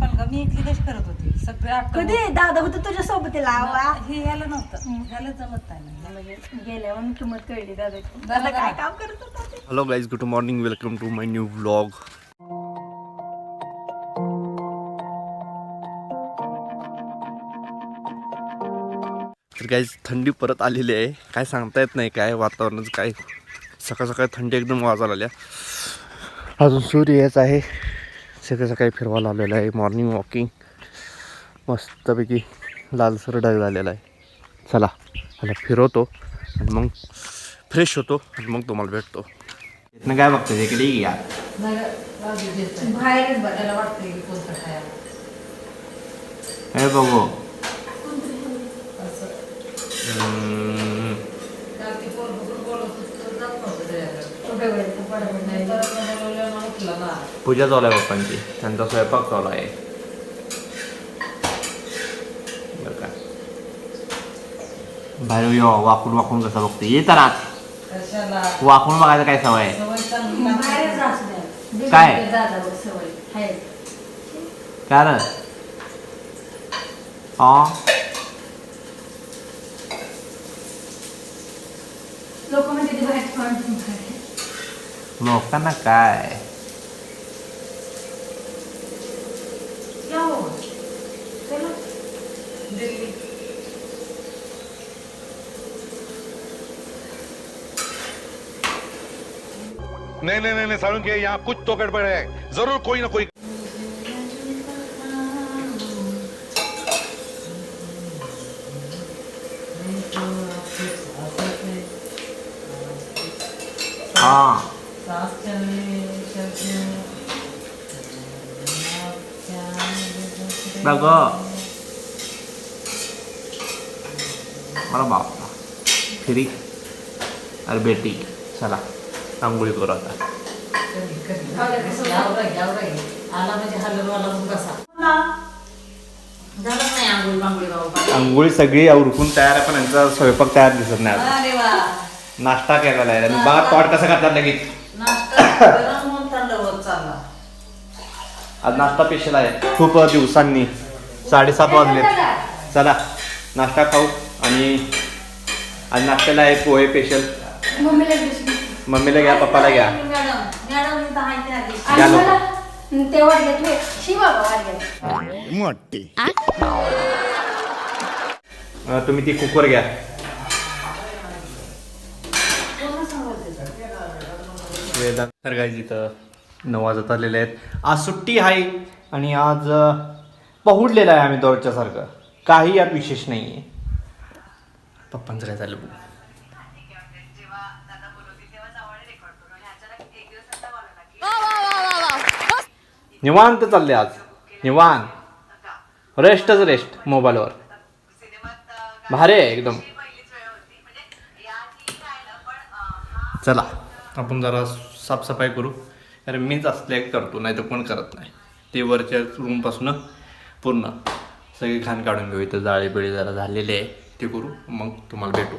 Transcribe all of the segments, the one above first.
पण ग मी एकली कशी करत होती? सगळे आटोप- कधी? दादा होतं तुझ्या सोबत लावा हे ह्याला नव्हतं. ह्याला जमत नाही ना. म्हणजे गेल्यावर किंमत कळली दादा. काय? काम करत होता? ते? Hello guys good morning welcome to my new vlog तर गाईज थंडी परत आलेली आहे. काय सांगता येत नाही काय वातावरणाचं काय? सकाळ सकाळी थंडी एकदम वाजायला आल्या अजून सूर्य येत आहे. सकाळ सकाळी फिरवायला आलेलं आहे. मॉर्निंग वॉकिंग मस्तपैकी लालसर ढग झालेला आहे. चला ह्याला फिरवतो आणि मग फ्रेश होतो आणि मग तुम्हाला भेटतो. इथनं काय बघतो इकडे या. हे बघू. पूजा चालू आहे पप्पांची. त्यांचा स्वयंपाक चालू आहे. बरं का. बाहेर यो वाकून वाकून कसं बघते ये तर कशाला? वाकून बघायचं काय सवय आहे? काय? दादा बघ सवय आहे काय रे हा लोक म्हणजे ते बाहेर पडून खाय. लोकांना काय नहीं नहीं नहीं सारुण के यहाँ कुछ तो गड़बड़ है जरूर कोई ना कोई बघ मला बाप फिरी अरे बेटी चला आंघोळी करू आता आंघोळी सगळी उरकून तयार आहे पण यांचा स्वयंपाक तयार दिसत नाही अरे वा नाश्ता केलेला आहे आणि बघा तोट कसं करतात लगेच नाश्ता गरम होऊन थंड होत चालला आज नाश्ता स्पेशल आहे. खूप दिवसांनी. साडेसात वाजले. चला नाश्ता खाऊ आणि आज नाश्त्याला आहे पोहे स्पेशल मम्मीला घ्या पप्पाला घ्या. तुम्ही ती कुकर घ्या. वेदांत तर काय इथं. नऊ आलेले आहेत. आज सुट्टी आहे आणि आज पहुडलेला आहे आम्ही दररोजच्या काही यात विशेष नाही आहे पप्पांचं काय झालं निवांत चालले आज. निवांत. रेस्टच रेस्ट मोबाईलवर. भारी आहे एकदम. चला. आपण जरा साफसफाई करू. कारण मीच असले करतो नाही तर कोण करत नाही. ते वरच्या रूमपासून पूर्ण सगळी घाण काढून घेऊ. इथं जाळी बिळी जरा झालेले आहे ते करू मग तुम्हाला भेटू.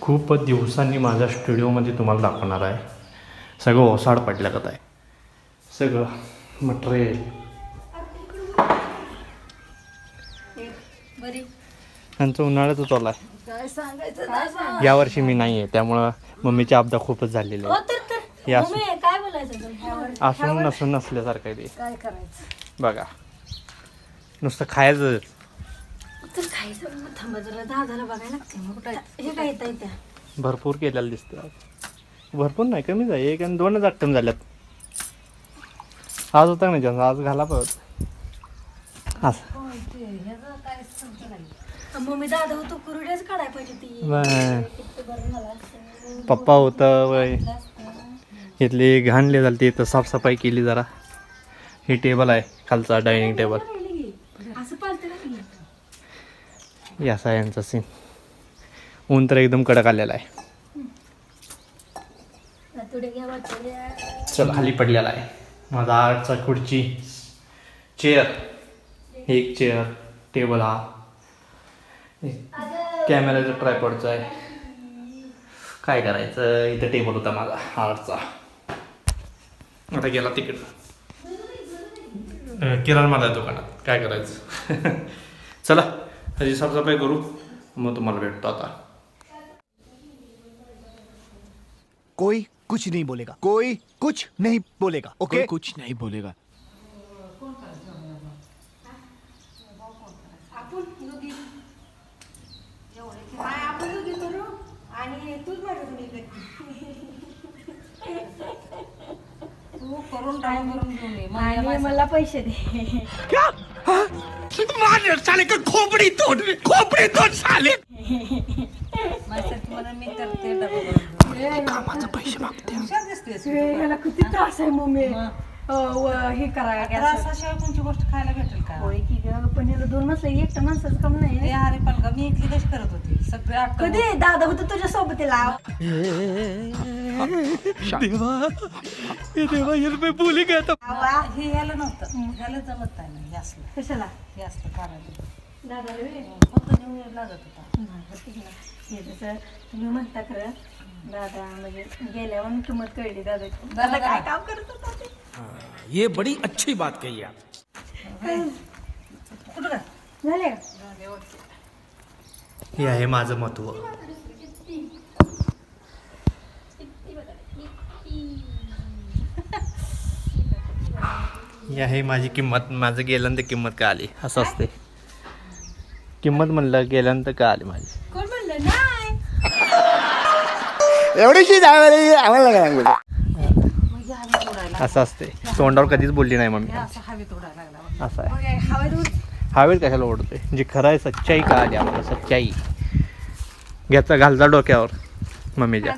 खूप दिवसांनी माझ्या स्टुडिओमध्ये तुम्हाला दाखवणार आहे. सगळं ओसाड पडल्यागत आहे. सगळं मटेरियल बरी. त्यांचं उन्हाळ्याचं चालू आहे. काय सांगायचं? काय सांग यावर्षी मी नाही आहे त्यामुळं मम्मीची आपदा खूपच झालेली हो आहे तर तर हे असं- मम्मी काय बोलायचं तुला? ह्यावर? असून नसून नसल्यासारखं आहे ते. काय करायचं? बघा. नुसतं खायचं. तर खायचं मग थांबा जरा दादाला बघायला लागते मग कुठं हे काय येतं इथे? भरपूर केलेलं दिसतं. आज भरपूर नाही कमीच आहे. एक आणि दोनच आयटम झाल्यात. आज होता नाही जास्त आज घाला पाहिजे आज. मम्मी दादा होतो कुरड्याच काढायला पाहिजे ती बाय. किती बरं झालं असतं. पप्पा होतं वय. इथली घाणले झाली ती इथं साफसफाई केली जरा. हे टेबल आहे खालचा डायनिंग टेबल. असं पालतं का यांचा सीन ऊन तर एकदम कडक आलेला आहे. घ्या. चल खाली पडलेला आहे. माझा आर्टचा खुर्ची. चेअर. एक चेअर. टेबल हा. कॅमेराचा ट्रायपॉडचा आहे. काय करायचं? इथं टेबल होता माझा आर्टचा आता गेला तिकीट किराणा मला दुकानात. काय करायचं? चला ह्याची साफसफाई करू. मग तुम्हाला भेटतो आता. कोई कुछ नहीं बोलेगा। कोई कुछ नहीं बोलेगा ओके कोई कुछ नहीं बोलेगा आपण दोघी एवढे काय आपण दोघी करू आणि तूच माझ्या दोघी तू करून टाळून करून घेऊन ये. आणि मला पैसे दे. माझ्यासाठी मला मी करते डबा करून घेऊन. हुशार दिसतेस तू. याला किती त्रास आहे मम्मी. मग. अं, व- हे करा त्रास अशिवाय कोणची गोष्ट खायला भेटेल का? होय की ग पण याला दोन एकटं माणसाचं काम नाही. ए अरे पालका मी इथली कशी करत होती? कधी दादा होतं तुझ्या सोबत लाव हे ह्याला नव्हतं. ह्याला जमत नाही हे असलं. कशाला? हे असलं फक्त नेऊन लागत होता. हे जसं तुम्ही म्हणता खरं दादा म्हणजे गेल्यावर किंमत कळली दादा दादा दादा काय काय? काम करत होता ते? ये बड़ी अच्छी बात कही आप. कुठं? का? झाले का हे आहे माझं महत्त्व ही आहे माझी किंमत माझं गेल्यानंतर किंमत का आली? असं असते किंमत म्हणलं गेल्यानंतर का आली माझी? कोण म्हणलं? नाही. एवढीशी आम्हाला हे असं असते तोंडावर कधीच बोलली नाही मम्मी. असं आहे. उड- हवेत कशाला ओढतोय? जी खरं आहे सच्चाई का आली आम्हाला सच्चाई. घ्याचा घालचा डोक्यावर मम्मीच्या.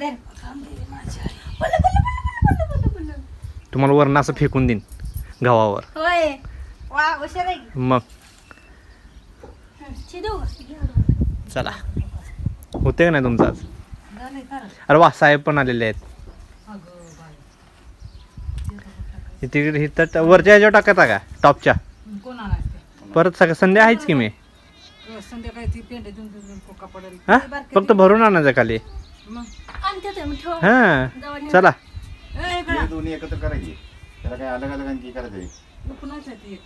तुम्हाला वरण असं फेकून देईन गव्हावर. मग. हं? चला. होते का नाही तुमचं आज? अरे वा साहेब पण आलेले आहेत. इथं वरच्या ह्याच्यावर टाकता का? टॉपच्या. परत सगळं संध्या आहेच की मी? ते संध्याकाळी ती पेंडे देऊन देऊन कोका पडेल. हा? बारके फक्त भरून आणायचं खाली. मग. हा चला. ए, इकडं. हे दोन्ही एकत्र करायची. त्याला काय अलग अलग आणखी करायचं ती एक.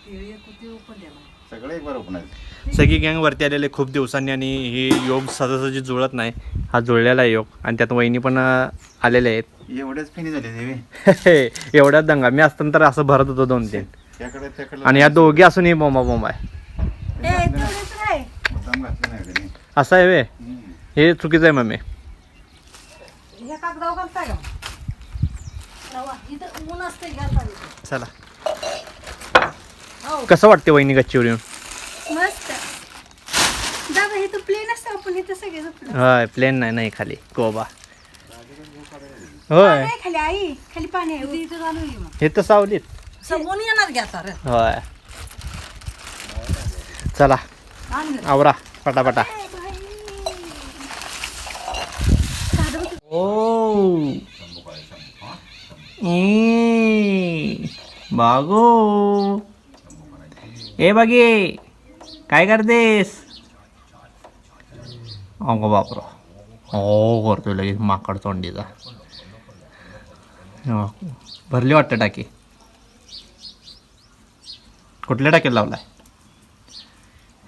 सगळं एक गँग वरती आलेले खूप दिवसांनी आणि हे योग सहजासहजी जुळत नाही. हा जुळलेला आहे योग. आणि त्यात वहिनी पण अं, आलेले आहेत. एवढेच फिनी झाले देवी एवढ्याच दंगा. मी असताना तर असं भरत होतो दोन तीन त्याकडे त्याकडे आणि या दोघी असूनही बोंबा बोंबा आहे. मुद्दाम घातलं नाही असं आहे वे हम्म. हे चुकीचं आहे मम्मी. चला. हो. कसं वाटते वहिनी गच्चीवर येऊन? मस्त. दादा हे तर प्लेन असतं आपण इथं सगळे झोपलो. होय प्लेन नाही नाही खाली. कोबा. होय. नाही खाली आई. खाली पाणी आहे. इथं- इथं घालू ये मग. हे तर सावलीत. येणार घ्या होय. चला. आवरा पटापटा. ओ. बागो. ए बागे काय करतेस? अगो बापरो. हो करतोय लगेच माकड तोंडीचा. हो. भरली वाटतं टाकी. कुठल्या टाकीला लावलाय?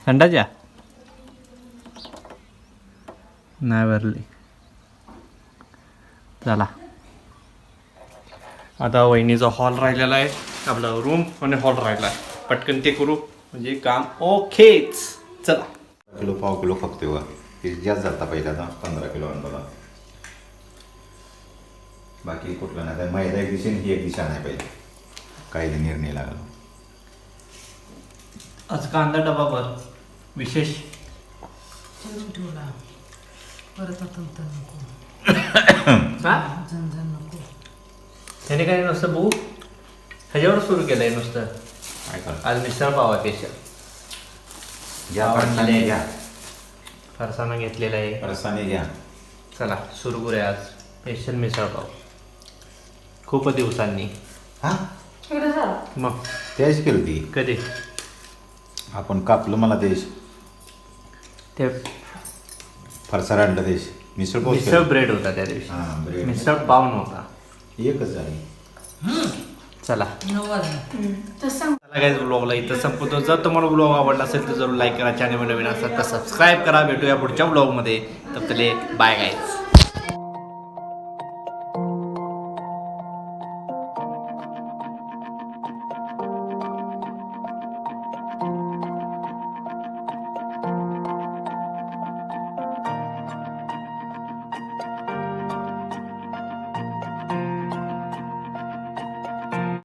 थंडाच्या नाही भरली. चला. आता वहिनीचा हॉल राहिलेला आहे. आपला रूम आणि हॉल राहिला आहे. पटकन ते करू. म्हणजे काम ओकेच. चला. किलो पाव किलो फक्त वा जास्त जाता पहिला आता. पंधरा किलो आणला बाकी कुठलं नाही. मैदा एक आणि ही एक दिवशी आणाय पाहिजे. काही निर्णय लागला. आज कांदा डबा विशेष. ठेवला परत आता नको झणझण नको त्याने काय नुसतं बू ह्याच्यावर सुरू केलंय नुसतं. आज मिसळ पावा आवडलेलं फरसाने घेतलेला आहे. फरसाने घ्या. चला सुरू करूया आज. स्पेशल मिसळ पाव. खूप दिवसांनी. हा? मग? त्याच केली ती कधी? आपण कापलं मला देश. ते फरसाण आणलं देश. मिसळ पाव मिसळ ब्रेड होता त्या हां, दिवशी bread. मिसळ पाव नव्हता. एकच झाली. चला. चला गाईज ब्लॉगला इथं संपवतो. जर तुम्हाला ब्लॉग आवडला असेल तर जरूर लाईक करा. चॅनल नवीन असेल तर सबस्क्राईब करा. भेटूया पुढच्या ब्लॉगमध्ये तर बाय गाईज